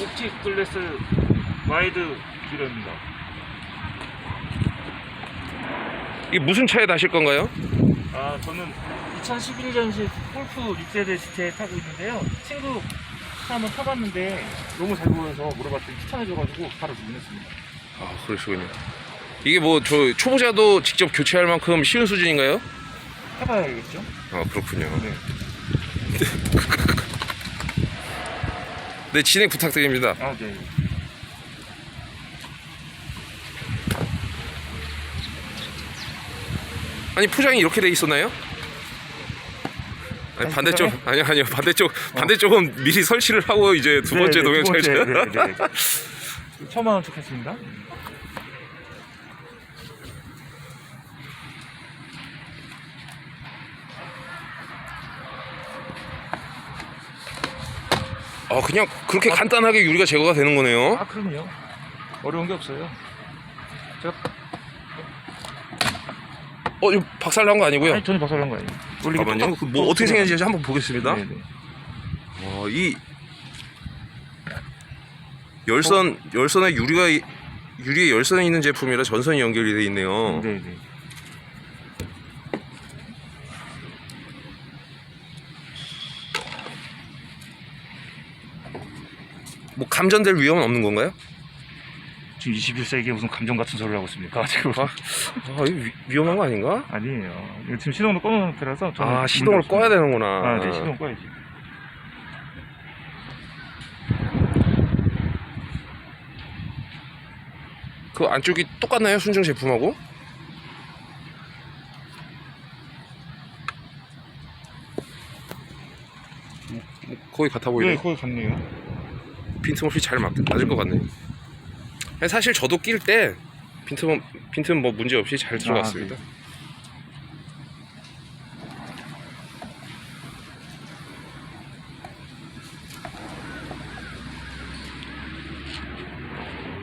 옵틱 글래스 와이드 미러입니다. 이게 무슨 차에 다실 건가요? 아 저는 2011년식 골프 6세대 GT에 타고 있는데요. 친구 차 한번 타봤는데 너무 잘 보여서 물어봤더니 추천해줘가지고 바로 주문했습니다. 아 그러시군요. 이게 뭐 저 초보자도 직접 교체할 만큼 쉬운 수준인가요? 해봐야겠죠? 아 그렇군요. 네. 네 진행 부탁드립니다. 아 네. 아니 포장이 이렇게 돼 있었나요? 아니 아니, 반대쪽? 아니요 아니요 반대쪽 반대쪽은 미리 설치를 하고 이제 두 번째 네, 네, 동영상을 두 번째, 제가 네, 네, 네. 처음 하는 척했습니다. 아 그냥 그렇게 간단하게 유리가 제거가 되는 거네요. 아 그럼요. 어려운 게 없어요. 제가 어 이거 박살난 거 아니고요? 아니 전혀 박살난 거 아니에요. 원래 이게 잠깐만요. 똑같- 그뭐 어떻게. 생겼는지 한번 보겠습니다. 네, 네. 어, 이 열선 열선에 유리가 이- 유리에 열선이 있는 제품이라 전선이 연결이 돼 있네요. 네, 네. 뭐 감전될 위험은 없는 건가요? 지금 21세기에 무슨 감정 같은 소리를 하고 있습니까? 지금 아, 아 이거 위, 위험한 거 아닌가? 아니에요. 이거 지금 시동도 꺼놓은 상태라서 저는 아 시동을 문제 꺼야 없습니다. 되는구나. 아, 네, 시동 꺼야지. 그 안쪽이 똑같나요 순정 제품하고? 뭐 거의 같아 보이네. 네, 거의 같네요. 빈틈없이 잘 맞, 맞을 것 같네. 아니, 사실 저도 낄 때 빈틈 빈틈 뭐 문제 없이 잘 들어갔습니다. 네.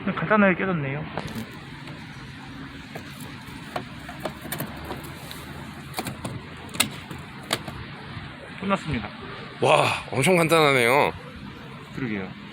그냥 간단하게 깨졌네요. 끝났습니다. 와 엄청 간단하네요. 그러게요.